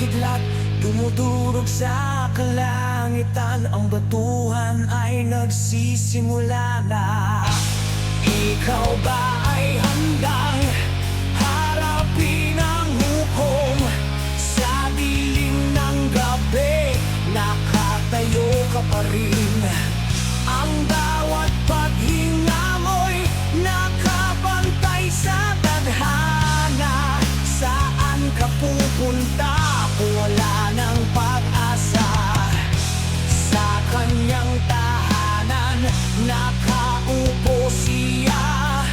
ulap Dumudurog sa kalangitan. Ang batuhan ay nagsisimula na. Ikaw ba ay handang harapin ang hukom? Sa dilim ng gabi Nakatayo ka pa rin Nakaupo siya.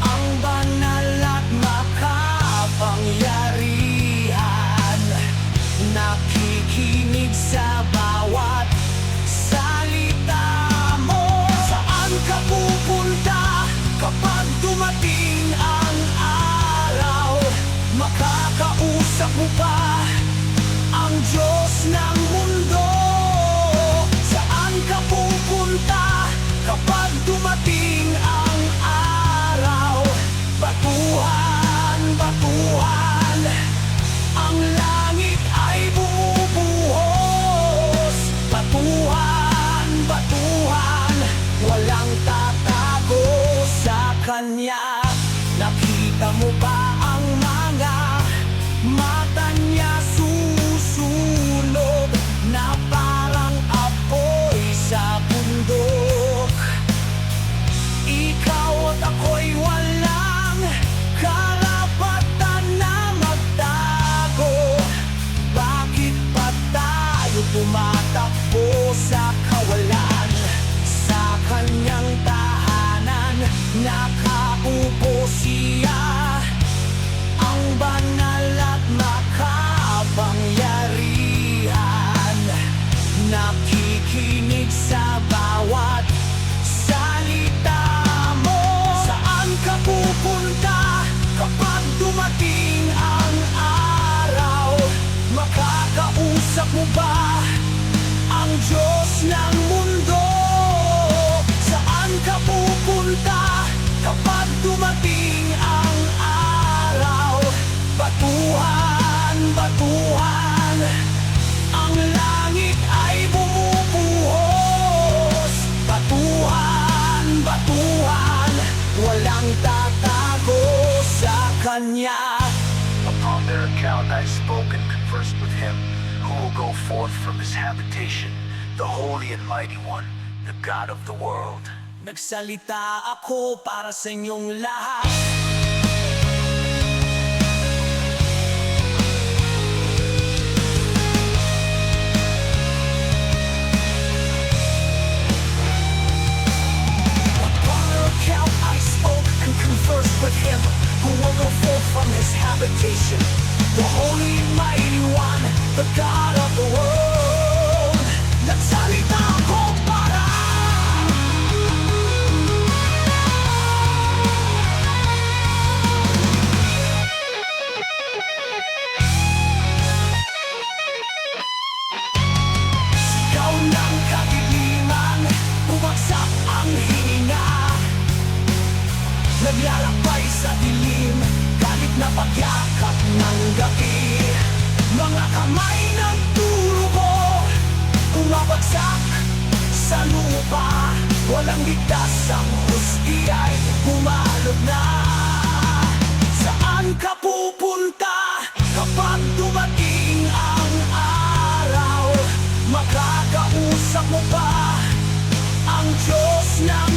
Ang banal at makapangyarihan. Nakikinig sa bawat salita mo. Saan ka pupunta kapag ang araw? Makakausap mo sa nakaupo siya. Ang banal at Upon their account I spoke and conversed with him, who will go forth from his habitation, the Holy and Mighty One, the God of the world. Nagsalita ako para sa inyong lahat Naglalakbay sa dilim Galit na pagyakap ng gabi Umabagsak sa lupa. Walang ligtas ang hustiya'y Bumalot na. Saan ka pupunta Kapag dumating ang araw? Makakausap mo ba Ang Diyos ng